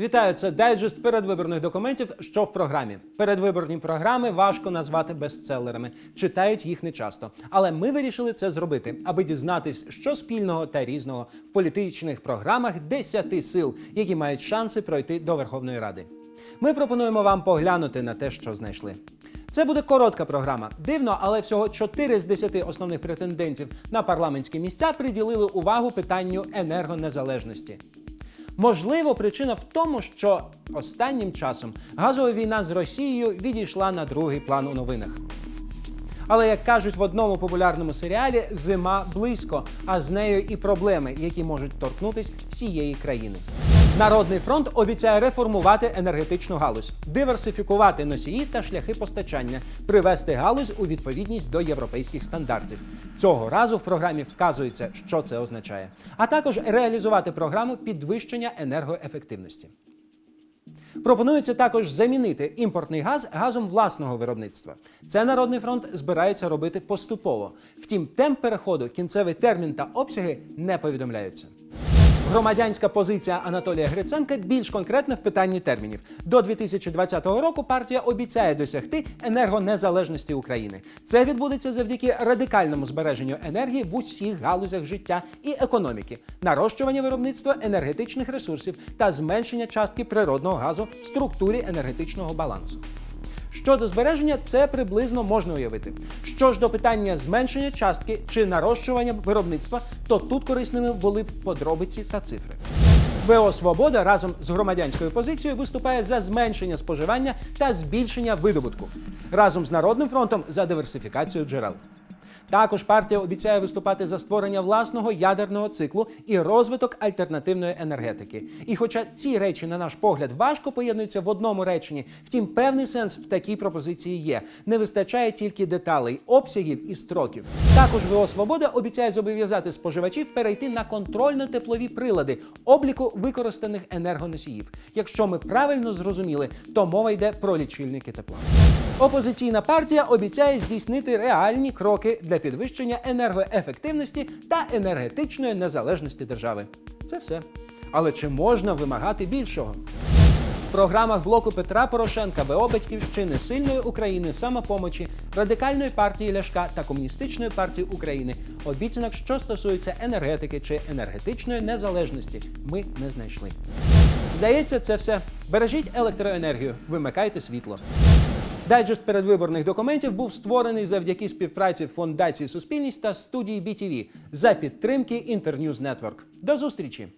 Вітаю, це дайджест передвиборних документів, що в програмі. Передвиборні програми важко назвати бестселерами. Читають їх нечасто. Але ми вирішили це зробити, аби дізнатись, що спільного та різного в політичних програмах десяти сил, які мають шанси пройти до Верховної Ради. Ми пропонуємо вам поглянути на те, що знайшли. Це буде коротка програма. Дивно, але всього 4 з 10 основних претендентів на парламентські місця приділили увагу питанню енергонезалежності. Можливо, причина в тому, що останнім часом газова війна з Росією відійшла на другий план у новинах. Але як кажуть в одному популярному серіалі, зима близько, а з нею і проблеми, які можуть торкнутись всієї країни. Народний фронт обіцяє реформувати енергетичну галузь, диверсифікувати носії та шляхи постачання, привести галузь у відповідність до європейських стандартів. Цього разу в програмі вказується, що це означає, а також реалізувати програму підвищення енергоефективності. Пропонується також замінити імпортний газ газом власного виробництва. Це Народний фронт збирається робити поступово. Втім, темп переходу, кінцевий термін та обсяги не повідомляються. Громадянська позиція Анатолія Гриценка більш конкретна в питанні термінів. До 2020 року партія обіцяє досягти енергонезалежності України. Це відбудеться завдяки радикальному збереженню енергії в усіх галузях життя і економіки, нарощування виробництва енергетичних ресурсів та зменшення частки природного газу в структурі енергетичного балансу. Щодо збереження, це приблизно можна уявити. Що ж до питання зменшення частки чи нарощування виробництва, то тут корисними були б подробиці та цифри. ВО Свобода разом з громадянською позицією виступає за зменшення споживання та збільшення видобутку. Разом з Народним фронтом за диверсифікацію джерел. Також партія обіцяє виступати за створення власного ядерного циклу і розвиток альтернативної енергетики. І хоча ці речі, на наш погляд, важко поєднуються в одному реченні, втім, певний сенс в такій пропозиції є. Не вистачає тільки деталей, обсягів і строків. Також ВО Свобода обіцяє зобов'язати споживачів перейти на контрольно-теплові прилади обліку використаних енергоносіїв. Якщо ми правильно зрозуміли, то мова йде про лічильники тепла. Опозиційна партія обіцяє здійснити реальні кроки для підвищення енергоефективності та енергетичної незалежності держави. Це все. Але чи можна вимагати більшого? В програмах блоку Петра Порошенка, ВО Батьківщини, Сильної України, самопомочі, радикальної партії Ляшка та Комуністичної партії України обіцянок, що стосуються енергетики чи енергетичної незалежності, ми не знайшли. Здається, це все. Бережіть електроенергію, вимикайте світло. Дайджест передвиборних документів був створений завдяки співпраці фондації Суспільність та студії BTV за підтримки Internews Network. До зустрічі.